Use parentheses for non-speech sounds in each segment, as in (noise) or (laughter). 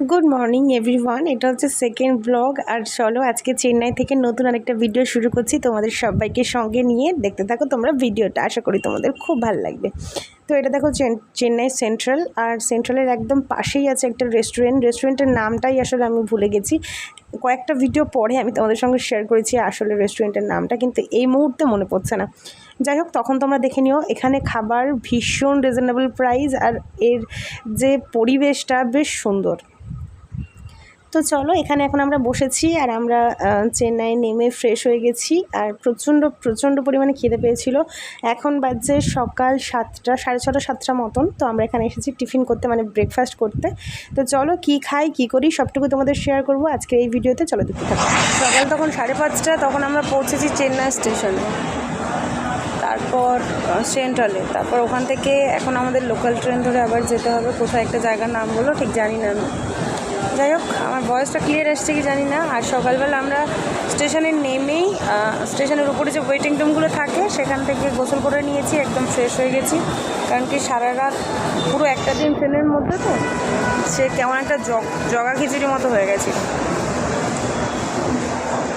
Good morning everyone এটা হচ্ছে second blog আর চলো আজকে চেন্নাই থেকে নতুন আরেকটা ভিডিও শুরু করছি তোমাদের সবাইকে সঙ্গে নিয়ে দেখতে থাকো তোমরা ভিডিওটা আশা করি তোমাদের খুব ভালো লাগবে। তো এটা দেখো চেন- চেন্নাই সেন্ট্রাল আর সেন্ট্রালের একদম পাশেই আছে একটা রেস্টুরেন্ট। রেস্টুরেন্টের নামটাই আসলে আমি ভুলে গেছি। কয়েকটা ভিডিও পরে আমি তোমাদের সঙ্গে শেয়ার করেছি আসলে রেস্টুরেন্টের নামটা, কিন্তু এই মুহূর্তে মনে পড়ছে না। যাই হোক, তখন তোমরা দেখে নিও, এখানে খাবার ভীষণ রিজনেবল প্রাইস আর এর যে পরিবেশটা বেশ সুন্দর। তো চলো, এখানে এখন আমরা বসেছি আর আমরা চেন্নাই নেমে ফ্রেশ হয়ে গেছি আর প্রচণ্ড প্রচণ্ড পরিমাণে খিদে পেয়েছিল। এখন বাজছে সকাল সাতটা, সাড়ে ছটা, সাতটা মতন। তো আমরা এখানে এসেছি টিফিন করতে মানে ব্রেকফাস্ট করতে। তো চলো, কি খাই, কি করি, সবটুকু তোমাদের শেয়ার করব আজকে এই ভিডিওতে। চলো, দেখতে থাকো। সকাল তখন সাড়ে পাঁচটা, তখন আমরা পৌঁছেছি চেন্নাই স্টেশনে। তারপর সেন্ট্রালে তারপর ওখান থেকে এখন আমাদের লোকাল ট্রেন ধরে আবার যেতে হবে। কোথায় একটা জায়গার নাম বলো, ঠিক জানি না আমি। যাই হোক, আমার ভয়েসটা ক্লিয়ার আসছে কি জানি না। আর সকালবেলা আমরা স্টেশনে নেমেই স্টেশনের উপরে যে ওয়েটিং রুমগুলো থাকে, সেখান থেকে গোসল করে নিয়েছি, একদম ফ্রেশ হয়ে গেছি। কারণ কি সারা রাত পুরো একটা দিন ট্রেনের মধ্যে তো, সে কেমন একটা জগ জগা খিচুড়ি মতো হয়ে গেছে।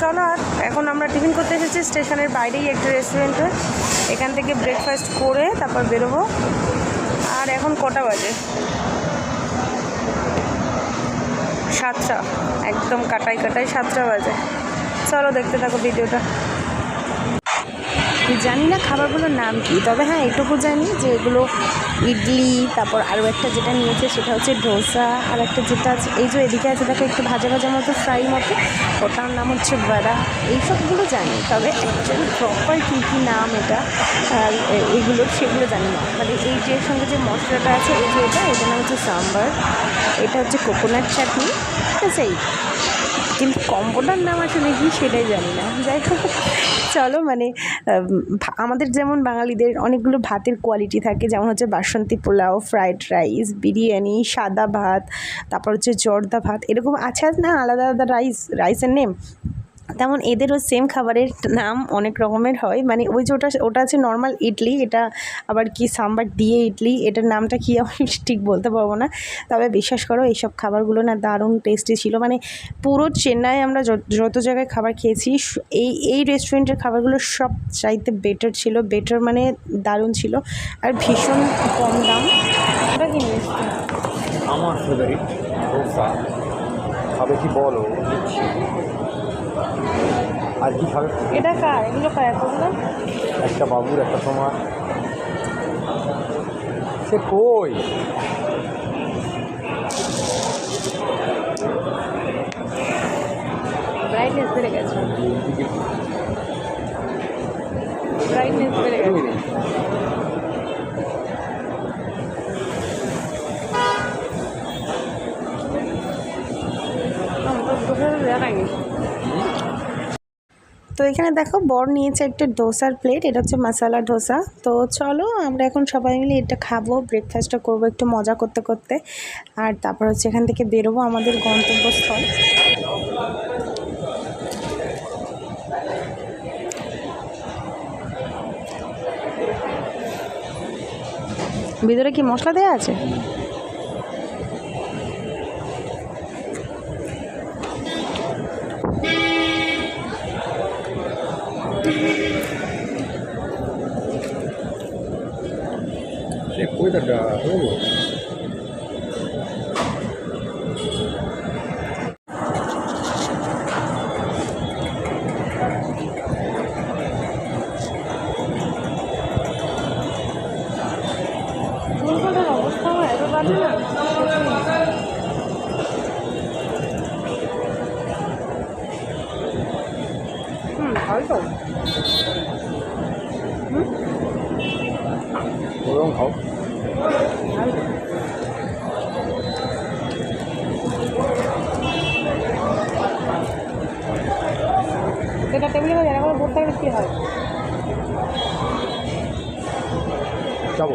চলো আর, এখন আমরা টিফিন করতে এসেছি স্টেশনের বাইরেই একটা রেস্টুরেন্টে এখান থেকে ব্রেকফাস্ট করে তারপর বেরোবো। আর এখন কটা বাজে? সাতটা, একদম কাটাই কাটাই সাতটা বাজে। চলো দেখতে থাকো ভিডিওটা। জানি না খাবারগুলোর নাম কি, তবে হ্যাঁ এটুকু জানি যে এগুলো ইডলি, তারপর আরও একটা যেটা নিয়েছে সেটা হচ্ছে ডোসা, আর একটা যেটা আছে, এই যে এদিকে আছে দেখো একটু ভাজা ভাজা মতো ফ্রাই মতো, ওটার নাম হচ্ছে বড়া এইসবগুলো জানি, তবে অ্যাকচুয়ালি প্রপার কী কী নাম এটা এগুলো সেগুলো জানি না। মানে এই যে সঙ্গে যে মশলাটা আছে, এই যে এটা, এটার নাম হচ্ছে সাম্বার এটা হচ্ছে কোকোনাট চাটনি ঠিক আছে? কিন্তু কম্বোটার নাম আসলে কি সেটাই জানি না। যাই হোক, চলো মানে আমাদের যেমন বাঙালিদের অনেকগুলো ভাতের কোয়ালিটি থাকে, যেমন হচ্ছে বাসন্তী পোলাও ফ্রাইড রাইস বিরিয়ানি, সাদা ভাত, তারপর হচ্ছে জর্দা ভাত, এরকম আছে না আলাদা আলাদা রাইস রাইসের নেম তেমন এদেরও সেম খাবারের নাম অনেক রকমের হয়। মানে ওই যে ওটা ওটা আছে নর্মাল ইডলি, এটা আবার কি সাম্বার দিয়ে ইডলি, এটার নামটা কি আমি (laughs) ঠিক বলতে পারব না। তবে বিশ্বাস করো, এইসব খাবারগুলো না দারুণ টেস্টি ছিল। মানে পুরো চেন্নাই আমরা যত- জায়গায় খাবার খেয়েছি এই এই রেস্টুরেন্টের খাবারগুলো সব চাইতে বেটার ছিল। বেটার মানে দারুণ ছিল। আর ভীষণ কম দাম। আমার ফেভারিট খাবে কি বলো? আর কি খাবে? এটা কার? এগুলো কার? এতগুলো একটা বাবুর একটা তোমার সে কই? ব্রাইটনেস বেড়ে গেছে। ব্রাইটনেস বেড়ে গেছে। তো এখানে দেখো বর নিয়েছে একটা ডোসার প্লেট, এটা হচ্ছে মশালা ডোসা। তো চলো আমরা এখন সবাই মিলে এটা খাব ব্রেকফাস্টটা করব একটু মজা করতে করতে। আর তারপর হচ্ছে এখান থেকে বেরোবো আমাদের গন্তব্যস্থল। ভিতরে কি মশলা দেওয়া আছে? 我。门口。那的，嗯，好。嗯。不用跑。সেটা টেবিলে জায়গা করে বসে থাকলে কী হয়। যাব।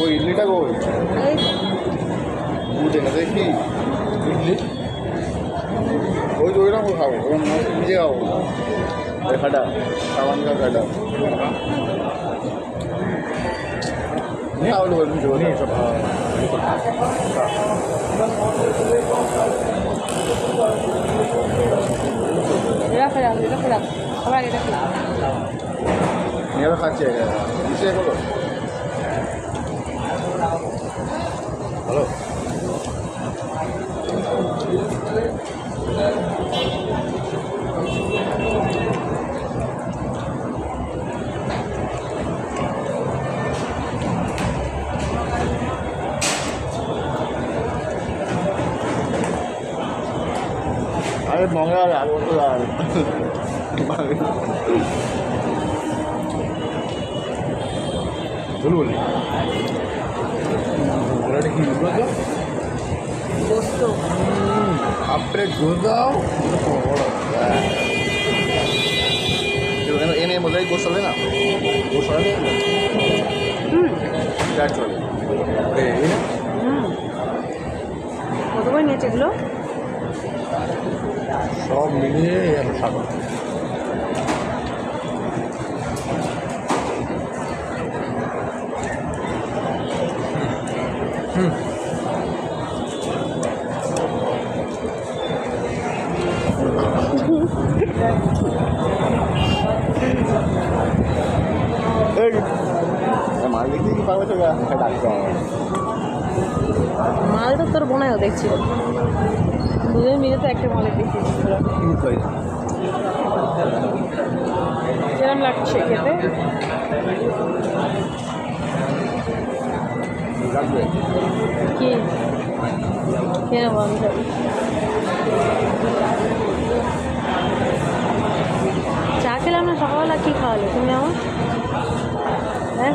ওই ইডলিটা কই বুঝে না দেখি। ইডলি? ওই তো ওইরকম খাব ওরকম নিজে খাব। খাটা সাবান খাটা। 你那么儿聊的比较多呢，是吧？你那会儿聊，你那会儿聊，后来你那会儿。你那会儿干啥去的？的？আরে মঙ্গলা আর আর। বলুন ওটা কি বলতো গোস্ত আপরে গোদাও এনে মধ্যে গোস চলে না? গোস চলে না? হুম। ব্যাট চলে। হুম। কত করে নিয়েছে এগুলো? সব মিলিয়ে তো ডাক্তার মাল তো তোর বোনায়ও দেখছিল তো একটা মালের দেখছি কিরম লাগছে খেতে। কি? কেন বন্ধ চা খেলাম না, সকালবেলা কি খাওয়ালো তুমি আমার? হ্যাঁ?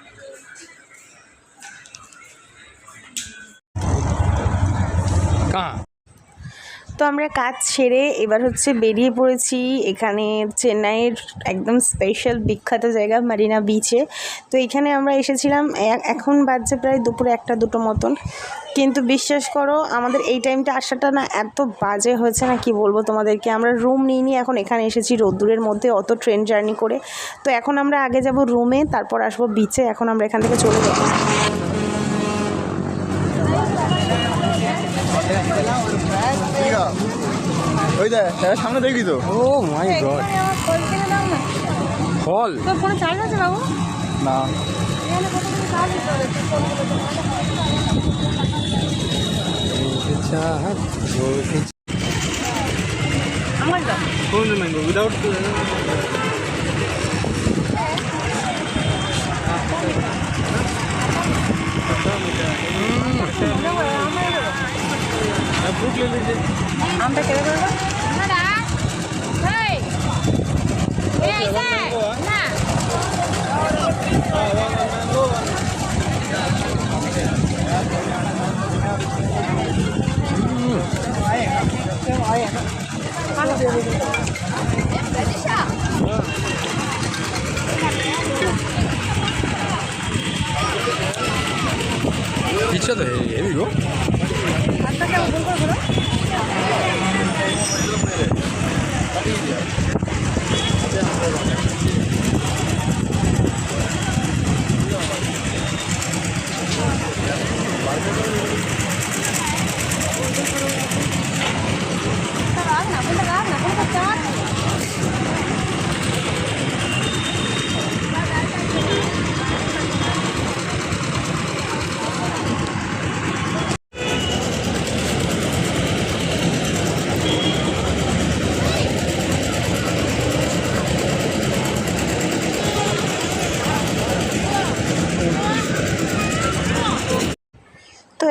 তো আমরা কাজ সেরে এবার হচ্ছে বেরিয়ে পড়েছি এখানে চেন্নাইয়ের একদম স্পেশাল বিখ্যাত জায়গা মারিনা বিচে তো এখানে আমরা এসেছিলাম এখন বাজছে প্রায় দুপুরে একটা দুটো মতন। কিন্তু বিশ্বাস করো, আমাদের এই টাইমটা আসাটা না এত বাজে হয়েছে না কি বলব তোমাদেরকে। আমরা রুম নিয়ে এখন এখানে এসেছি রোদ্দুরের মধ্যে, অত ট্রেন জার্নি করে। তো এখন আমরা আগে যাব রুমে তারপর আসব বিচে এখন আমরা এখান থেকে চলে যাব। ওই দেখ সামনে দেখবি তো। ও মাই গড ফল তোর ফোনে চার্জ আছে বাবু? না। আমার দাও ম্যাঙ্গো উইদাউট আমটা কেটে দেবো ইচ্ছা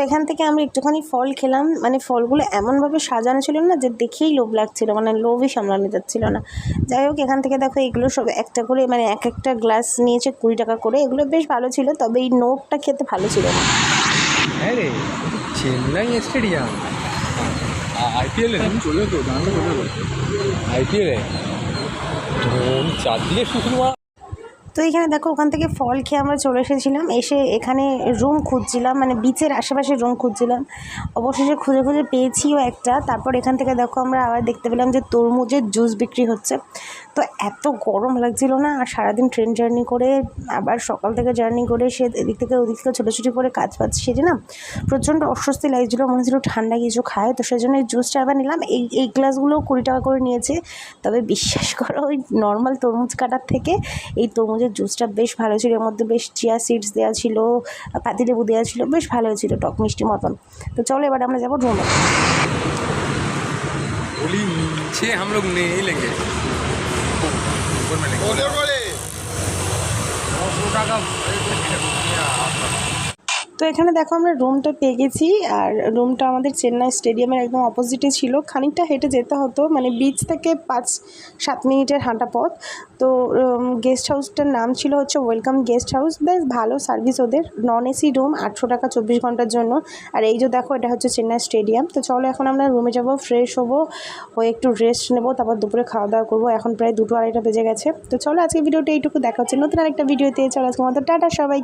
এখান থেকে আমরা একটুখানি ফল খেলাম। মানে ফলগুলো এমনভাবে সাজানো ছিল না যে দেখেই লোভ লাগছিল মানে লোভই সামলানো যাচ্ছিল না। যাই হোক এখান থেকে দেখো এগুলো সব একটা করে মানে এক একটা গ্লাস নিয়েছে কুড়ি টাকা করে। এগুলো বেশ ভালো ছিল তবে এই নোটটা খেতে ভালো ছিল না। হ্যাঁ স্টেডিয়াম। আইপিএল চলে তো আইপিএল চারদিকে শুধু তো এখানে দেখো, ওখান থেকে ফল খেয়ে আমরা চলে এসেছিলাম। এসে এখানে রুম খুঁজছিলাম মানে বিচের আশেপাশে রুম খুঁজছিলাম। অবশেষে খুঁজে খুঁজে পেয়েছিও একটা। তারপর এখান থেকে দেখো, আমরা আবার দেখতে পেলাম যে তরমুজের জুস বিক্রি হচ্ছে। তো এত গরম লাগছিল না, আর সারাদিন ট্রেন জার্নি করে, আবার সকাল থেকে জার্নি করে, সে এদিক থেকে ওদিক থেকে ছোটোছুটি করে কাজ পাচ্ছি সেটা না, প্রচণ্ড অস্বস্তি লাগছিল, মনে হচ্ছিল ঠান্ডা কিছু খায়। তো সেজন্য এই জুসটা আবার নিলাম। এই এই গ্লাসগুলো কুড়ি টাকা করে নিয়েছে। তবে বিশ্বাস করো, ওই নর্মাল তরমুজ কাটার থেকে এই তরমুজের জুসটা বেশ ভালো ছিল এর মধ্যে বেশ চিয়া সিডস দেওয়া ছিল পাতিলেবু দেওয়া ছিল বেশ ভালো ছিল টক মিষ্টি মতন তো চলো এবার আমরা যাবো রুমে गोली नीचे हम लोग नहीं लेंगे ऊपर में लेंगे ওদের বলে नौ टाका তো এখানে দেখো আমরা রুমটা পেয়ে গেছি, আর রুমটা আমাদের চেন্নাই স্টেডিয়ামের একদম অপোজিটে ছিল। খানিকটা হেঁটে যেতে হতো মানে বিচ থেকে পাঁচ সাত মিনিটের হাঁটা পথ। তো গেস্ট হাউসটার নাম ছিল হচ্ছে ওয়েলকাম গেস্ট হাউস বেশ ভালো সার্ভিস ওদের নন এসি রুম আটশো টাকা চব্বিশ ঘণ্টার জন্য। আর এই যে দেখো, এটা হচ্ছে চেন্নাই স্টেডিয়াম তো চলো এখন আমরা রুমে যাব ফ্রেশ হব, হয়ে একটু রেস্ট নেব, তারপর দুপুরে খাওয়া দাওয়া করব। এখন প্রায় দুটো আড়াইটা বেজে গেছে। তো চলো আজকে ভিডিওটা এইটুকু, দেখা হচ্ছে নতুন আরেকটা ভিডিওতে চলো আজকে মতো, টাটা সবাই